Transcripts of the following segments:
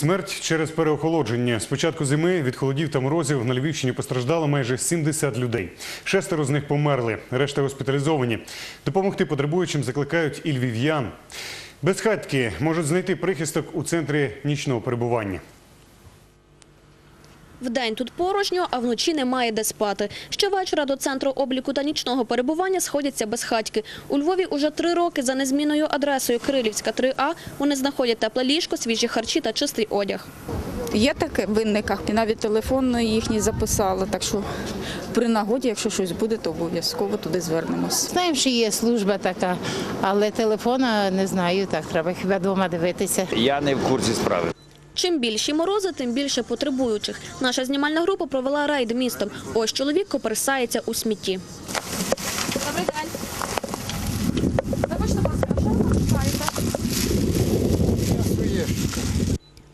Смерть через переохолодження. З початку зими від холодів та морозів на Львівщині постраждало майже 70 людей. Шестеро з них померли, решта госпіталізовані. Допомогти потребуючим закликають і львів'ян. Безхатьки можуть знайти прихисток у центрі нічного перебування. Вдень тут порожньо, а вночі немає де спати. Щовечора до центру обліку та нічного перебування сходяться безхатьки. У Львові уже три роки за незмінною адресою Кирилівська, 3А вони знаходять тепле ліжко, свіжі харчі та чистий одяг. Є таке в винниках, і навіть телефон їхній записала. Так що при нагоді, якщо щось буде, то обов'язково туди звернемось. Знаємо, що є служба така, але телефона не знаю, так треба хіба вдома дивитися. Я не в курсі справи. Чим більші морози, тим більше потребуючих. Наша знімальна група провела рейд містом. Ось чоловік коперсається у смітті.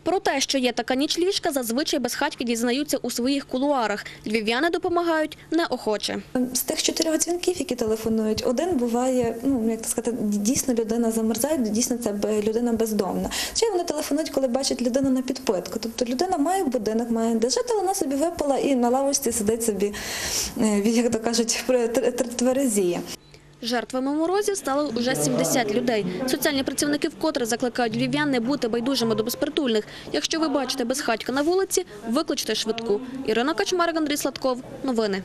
Про те, що є така нічліжка, зазвичай безхатьки дізнаються у своїх кулуарах. Львів'яни допомагають неохоче. З тих чотирьох дзвінків, які телефонують, один буває, ну як сказати, дійсно людина замерзає, дійсно це людина бездомна. Ще вони телефонують, коли бачать людину на підпитку. Тобто людина має будинок, має де жити, вона собі випала і на лавочці сидить собі, е, як то кажуть, тверезіє. Жертвами морозів стало уже 70 людей. Соціальні працівники вкотре закликають львів'ян не бути байдужими до безпритульних. Якщо ви бачите безхатька на вулиці, викличте швидку. Ірина Качмарик, Андрій Сладков. Новини.